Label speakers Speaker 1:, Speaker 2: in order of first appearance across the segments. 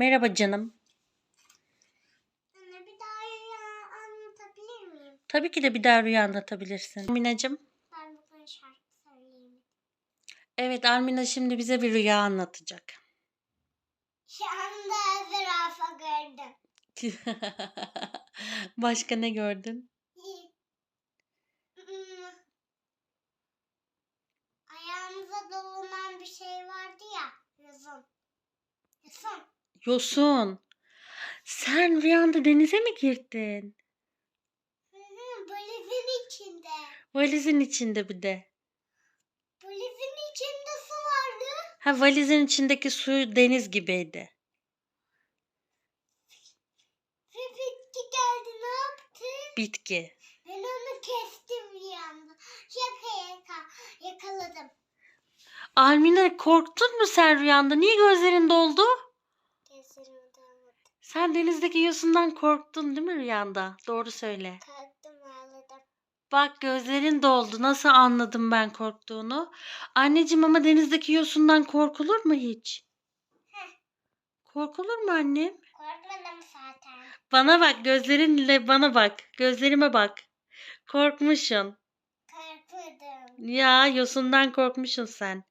Speaker 1: Merhaba canım.
Speaker 2: Anne bir daha ya anlatabilir miyim?
Speaker 1: Tabii ki de bir daha rüya anlatabilirsin. Minacığım.
Speaker 2: Ben bugün şarkı söyleyeyim.
Speaker 1: Evet Almina şimdi bize bir rüya anlatacak.
Speaker 2: Şu anda zürafa gördüm.
Speaker 1: Başka ne gördün?
Speaker 2: Ayağımıza dolanan bir şey vardı ya. Yosun. Yosun.
Speaker 1: Yosun. Sen rüyanda denize mi girdin?
Speaker 2: Hı hı, Valizin içinde.
Speaker 1: Valizin içinde bir de.
Speaker 2: Valizin içinde su vardı.
Speaker 1: Ha valizin içindeki su deniz gibiydi.
Speaker 2: Ve bitki geldi ne yaptı?
Speaker 1: Bitki.
Speaker 2: Ben onu kestim anda. Şaka yaka, yakaladım.
Speaker 1: Almina korktun mu sen rüyanda? Niye gözlerin doldu? Sen denizdeki yosundan korktun değil mi rüyanda? Doğru söyle.
Speaker 2: Kalktım ağladım.
Speaker 1: Bak gözlerin doldu. Nasıl anladım ben korktuğunu? Anneciğim ama denizdeki yosundan korkulur mu hiç?
Speaker 2: Heh.
Speaker 1: Korkulur mu annem?
Speaker 2: Korkmadım zaten.
Speaker 1: Bana bak gözlerinle bana bak. Gözlerime bak. Korkmuşsun.
Speaker 2: Korkmadım.
Speaker 1: Ya yosundan korkmuşsun sen.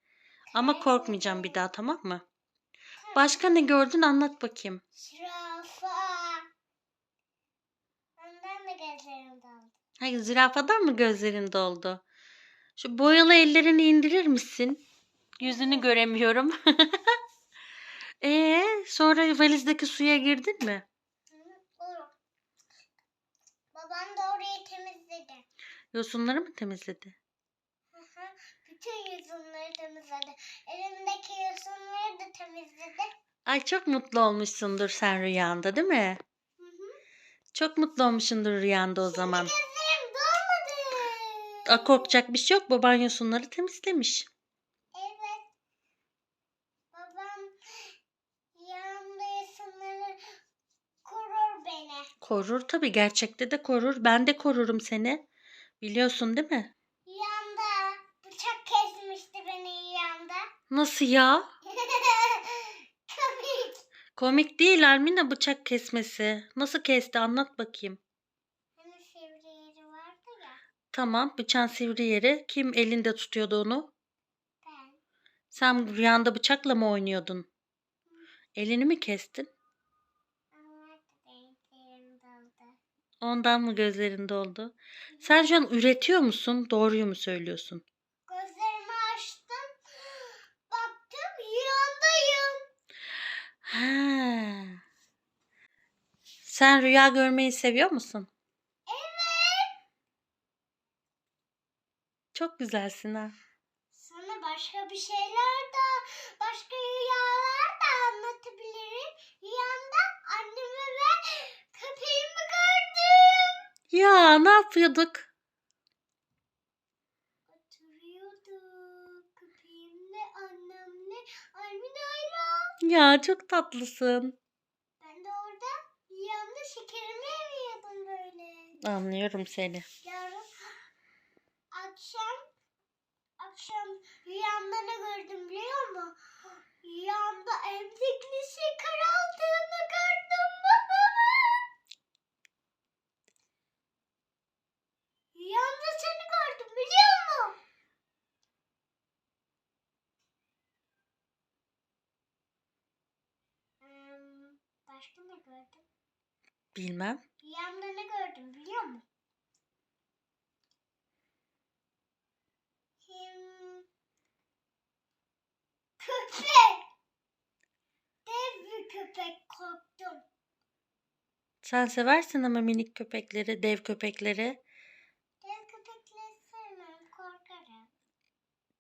Speaker 1: Ama korkmayacağım bir daha tamam mı? Başka ne gördün anlat bakayım.
Speaker 2: Zürafa. Ondan da gözlerim doldu.
Speaker 1: Hayır zürafadan mı gözlerin doldu? Şu boyalı ellerini indirir misin? Yüzünü göremiyorum. Ee, sonra valizdeki suya girdin mi?
Speaker 2: Babam da orayı temizledi.
Speaker 1: Yosunları mı temizledi?
Speaker 2: Hı hı. Bütün yosunları temizledi. Elimdeki yosunları da temizledi.
Speaker 1: Ay çok mutlu olmuşsundur sen rüyanda değil mi?
Speaker 2: Hı hı.
Speaker 1: Çok mutlu olmuşsundur rüyanda o zaman.
Speaker 2: Gözlerim dolmadı.
Speaker 1: Aa, korkacak bir şey yok. Baban yosunları temizlemiş.
Speaker 2: Evet. Babam yanımda yosunları korur beni.
Speaker 1: Korur tabii gerçekte de korur. Ben de korurum seni. Biliyorsun değil mi?
Speaker 2: Yanda bıçak kesmişti beni yanda.
Speaker 1: Nasıl ya?
Speaker 2: Komik.
Speaker 1: Değil Almina bıçak kesmesi. Nasıl kesti anlat bakayım.
Speaker 2: Hani sivri yeri vardı ya.
Speaker 1: Tamam bıçağın sivri yeri. Kim elinde tutuyordu onu?
Speaker 2: Ben.
Speaker 1: Sen rüyanda bıçakla mı oynuyordun? Elini mi kestin?
Speaker 2: Doldu.
Speaker 1: Ondan mı gözlerin doldu? Sen şu an üretiyor musun? Doğruyu mu söylüyorsun? Ha. Sen rüya görmeyi seviyor musun?
Speaker 2: Evet.
Speaker 1: Çok güzelsin ha.
Speaker 2: Sana başka bir şeyler de, başka rüyalar da anlatabilirim. Rüyamda annemi ve köpeğimi gördüm.
Speaker 1: Ya ne yapıyorduk? Ya çok tatlısın.
Speaker 2: Ben de orada rüyamda şekerimi yemiyordum böyle.
Speaker 1: Anlıyorum seni.
Speaker 2: Yarın akşam akşam rüyamda ne gördüm biliyor musun? Rüyamda emzikli şeker aldığını gördüm babamın. Rüyamda seni gördüm biliyor musun? Hmm, başka ne gördüm?
Speaker 1: Bilmem.
Speaker 2: Rüyamda ne gördüm biliyor musun? Kim? Köpek! Dev bir köpek korktum.
Speaker 1: Sen seversin ama minik köpekleri, dev köpekleri.
Speaker 2: Dev köpekleri sevmem korkarım.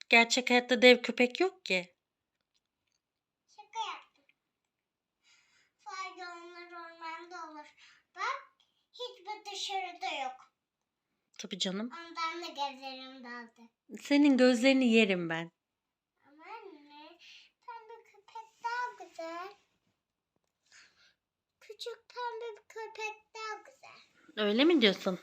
Speaker 1: Gerçek hayatta dev köpek yok ki.
Speaker 2: Dışarıda yok.
Speaker 1: Tabii canım.
Speaker 2: Ondan da gözlerim daldı.
Speaker 1: Senin gözlerini yerim ben.
Speaker 2: Ama anne pembe köpek daha güzel. Küçük pembe bir köpek daha güzel.
Speaker 1: Öyle mi diyorsun?